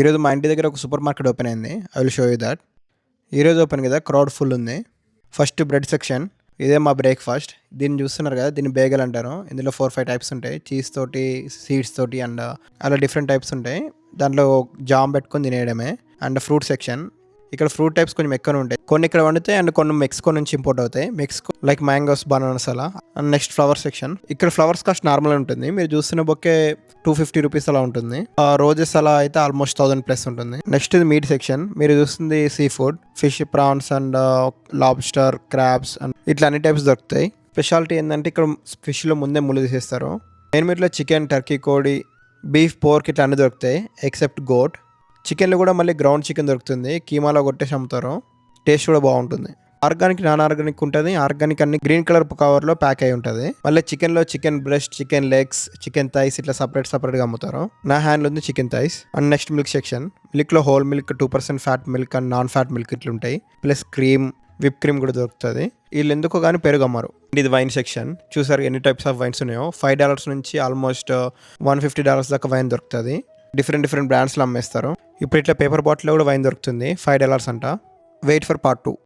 ఈరోజు మా ఇంటి దగ్గర ఒక సూపర్ మార్కెట్ ఓపెన్ అయింది. I will show you that. ఈరోజు ఓపెన్ కదా క్రౌడ్ ఫుల్ ఉంది. ఫస్ట్ బ్రెడ్ సెక్షన్ ఇదే మా బ్రేక్ఫాస్ట్. దీన్ని చూస్తున్నారు కదా దీన్ని బేగల్ అంటారు. ఇందులో ఫోర్ ఫైవ్ టైప్స్ ఉంటాయి. చీజ్ తోటి సీడ్స్ తోటి అండ్ uh, అలా డిఫరెంట్ టైప్స్ ఉంటాయి. దాంట్లో జామ్ పెట్టుకొని తినేయడమే. అండ్ ఫ్రూట్ సెక్షన్ ఇక్కడ ఫ్రూట్ టైప్స్ కొంచెం ఎక్కువ ఉంటాయి. కొన్ని ఇక్కడ వండుతాయి అండ్ కొన్ని మెక్సికో నుంచి ఇంపోర్ట్ అవుతాయి. మెక్సికో లైక్ మ్యాంగోస్ బనానాస్ అలా. అండ్ నెక్స్ట్ ఫ్లవర్ సెక్షన్ ఇక్కడ ఫ్లవర్స్ కాస్ట్ నార్మల్ ఉంటుంది. మీరు చూస్తున్న బొక్కే టూ ఫిఫ్టీ రూపీస్ అలా ఉంటుంది. రోజెస్ అలా అయితే ఆల్మోస్ట్ థౌసండ్ ప్లస్ ఉంటుంది. నెక్స్ట్ ఇది మీట్ సెక్షన్ మీరు చూస్తుంది sea food fish prawns and lobster crabs and ఇట్లా అన్ని టైప్స్ దొరుకుతాయి. స్పెషాలిటీ ఏంటంటే ఇక్కడ ఫిష్లో ముందే ముళ్ళు తీసేస్తారు. మెయిన్ మీట్లో చికెన్ టర్కీ కోడి బీఫ్ పోర్క్ ఇట్లా అన్ని దొరుకుతాయి ఎక్సెప్ట్ గోట్ చికెన్లో కూడా మళ్ళీ గ్రౌండ్ చికెన్ దొరుకుతుంది. కీమాలో కొట్టేసి అమ్ముతారు. టేస్ట్ కూడా బాగుంటుంది. ఆర్గానిక్ నాన్ ఆర్గానిక్ ఉంటుంది. ఆర్గానిక్ అన్ని గ్రీన్ కలర్ కవర్లో ప్యాక్ అయి ఉంటుంది. మళ్ళీ చికెన్లో chicken breast chicken legs chicken thighs ఇట్లా సపరేట్ సపరేట్గా అమ్ముతారు. నా హ్యాండ్లో ఉంది chicken thighs. And next milk section. మిల్క్లో whole milk two percent fat milk and non fat milk ఇట్లా ఉంటాయి ప్లస్ క్రీమ్ విప్ క్రీమ్ కూడా దొరుకుతుంది. వీళ్ళు ఎందుకో కానీ పెరుగు అమ్మరు ఇది వైన్ సెక్షన్. చూసారు ఎన్ని టైప్స్ ఆఫ్ వైన్స్ ఉన్నాయో? ఫైవ్ డాలర్స్ నుంచి almost uh, one fifty dollars దాకా వైన్ దొరుకుతుంది. డిఫరెంట్ డిఫరెంట్ బ్రాండ్స్లో అమ్మేస్తారు. ఇప్పుడు ఇట్లా పేపర్ బాటిల్లో కూడా వైన్ దొరుకుతుంది. ఫైవ్ డాలర్స్ అంట. Wait for part two.